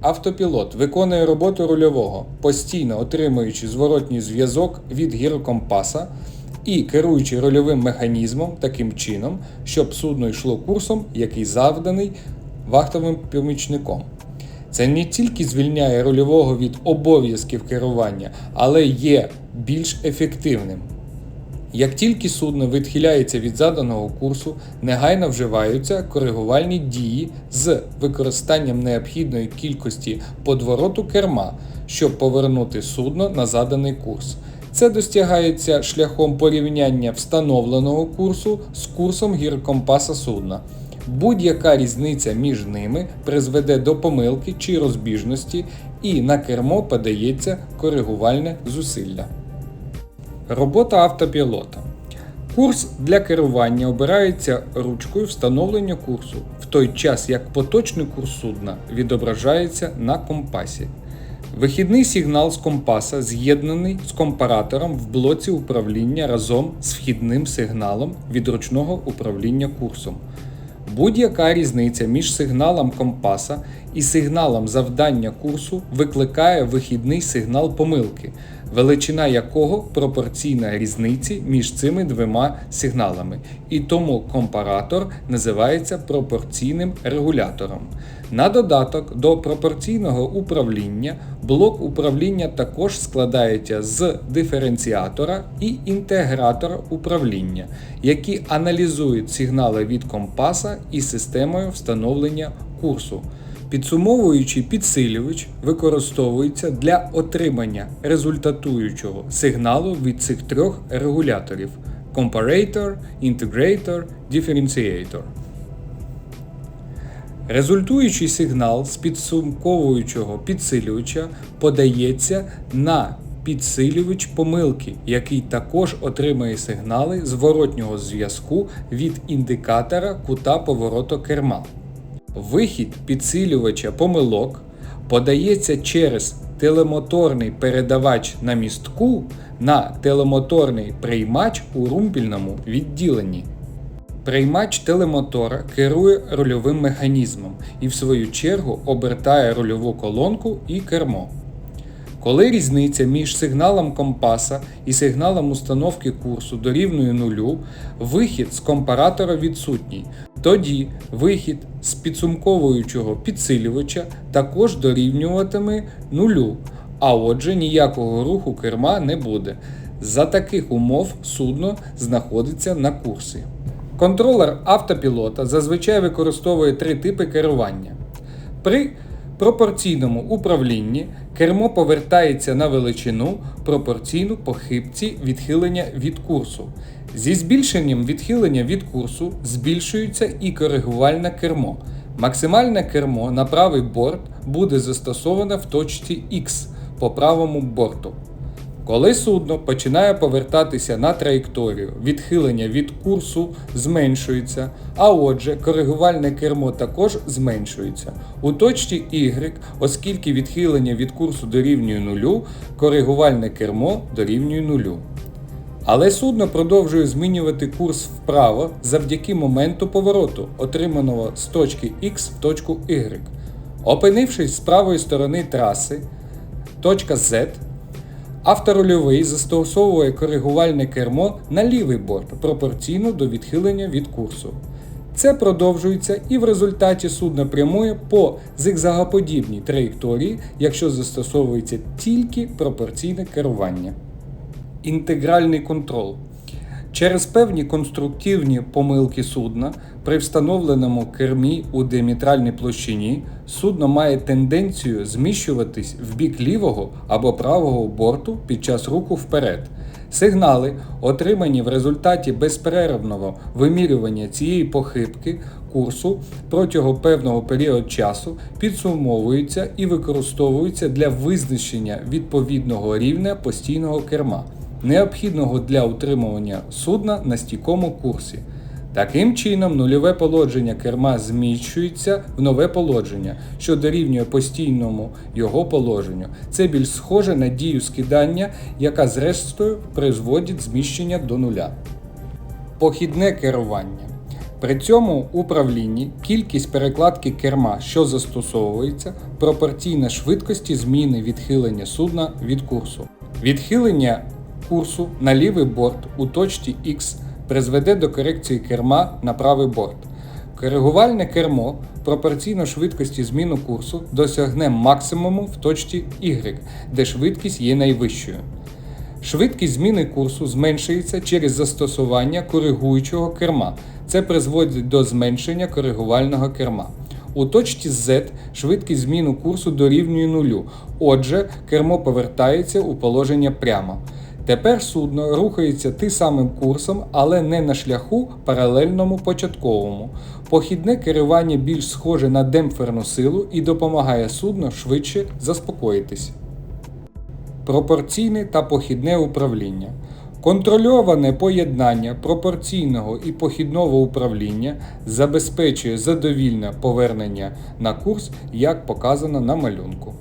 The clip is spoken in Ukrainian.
Автопілот виконує роботу рульового, постійно отримуючи зворотній зв'язок від гірокомпаса і керуючи рульовим механізмом таким чином, щоб судно йшло курсом, який завданий вахтовим помічником. Це не тільки звільняє рульового від обов'язків керування, але є більш ефективним. Як тільки судно відхиляється від заданого курсу, негайно вживаються коригувальні дії з використанням необхідної кількості подвороту керма, щоб повернути судно на заданий курс. Це досягається шляхом порівняння встановленого курсу з курсом гіркомпаса судна. Будь-яка різниця між ними призведе до помилки чи розбіжності, і на кермо подається коригувальне зусилля. Робота автопілота. Курс для керування обирається ручкою встановлення курсу, в той час як поточний курс судна відображається на компасі. Вихідний сигнал з компаса з'єднаний з компаратором в блоці управління разом з вхідним сигналом від ручного управління курсом. Будь-яка різниця між сигналом компаса і сигналом завдання курсу викликає вихідний сигнал помилки, величина якого пропорційна різниці між цими двома сигналами, і тому компаратор називається пропорційним регулятором. На додаток до пропорційного управління блок управління також складається з диференціатора і інтегратора управління, які аналізують сигнали від компаса і системою встановлення курсу. Підсумовуючий підсилювач використовується для отримання результатуючого сигналу від цих трьох регуляторів Comparator, Integrator, Differentiator. Результуючий сигнал з підсумковуючого підсилювача подається на підсилювач помилки, який також отримує сигнали зворотнього зв'язку від індикатора кута повороту керма. Вихід підсилювача помилок подається через телемоторний передавач на містку на телемоторний приймач у румпільному відділенні. Приймач телемотора керує рульовим механізмом і в свою чергу обертає рульову колонку і кермо. Коли різниця між сигналом компаса і сигналом установки курсу дорівнює нулю, вихід з компаратора відсутній. Тоді вихід з підсумковуючого підсилювача також дорівнюватиме нулю, а отже ніякого руху керма не буде. За таких умов судно знаходиться на курсі. Контролер автопілота зазвичай використовує три типи керування. При пропорційному управлінні кермо повертається на величину пропорційну похибці відхилення від курсу. Зі збільшенням відхилення від курсу збільшується і коригувальне кермо. Максимальне кермо на правий борт буде застосоване в точці X по правому борту. Коли судно починає повертатися на траєкторію, відхилення від курсу зменшується, а отже, коригувальне кермо також зменшується. У точці Y, оскільки відхилення від курсу дорівнює нулю, коригувальне кермо дорівнює нулю. Але судно продовжує змінювати курс вправо завдяки моменту повороту, отриманого з точки X в точку Y. Опинившись з правої сторони траси, точка Z, авторульовий застосовує коригувальне кермо на лівий борт пропорційно до відхилення від курсу. Це продовжується і в результаті судно прямує по зигзагоподібній траєкторії, якщо застосовується тільки пропорційне керування. Інтегральний контроль. Через певні конструктивні помилки судна при встановленому кермі у діаметральній площині судно має тенденцію зміщуватись в бік лівого або правого борту під час руху вперед. Сигнали, отримані в результаті безперервного вимірювання цієї похибки курсу протягом певного періоду часу, підсумовуються і використовуються для визначення відповідного рівня постійного керма необхідного для утримування судна на стійкому курсі. Таким чином, нульове положення керма зміщується в нове положення, що дорівнює постійному його положенню. Це більш схоже на дію скидання, яка зрештою призводить зміщення до нуля. Похідне керування. При цьому управлінні кількість перекладки керма, що застосовується, пропорційна швидкості зміни відхилення судна від курсу. Відхилення курсу на лівий борт у точці X призведе до корекції керма на правий борт. Коригувальне кермо пропорційно швидкості зміну курсу досягне максимуму в точці Y, де швидкість є найвищою. Швидкість зміни курсу зменшується через застосування коригуючого керма. Це призводить до зменшення коригувального керма. У точці Z швидкість зміну курсу дорівнює нулю. Отже, кермо повертається у положення прямо. Тепер судно рухається тим самим курсом, але не на шляху паралельному початковому. Похідне керування більш схоже на демпферну силу і допомагає судну швидше заспокоїтись. Пропорційне та похідне управління. Контрольоване поєднання пропорційного і похідного управління забезпечує задовільне повернення на курс, як показано на малюнку.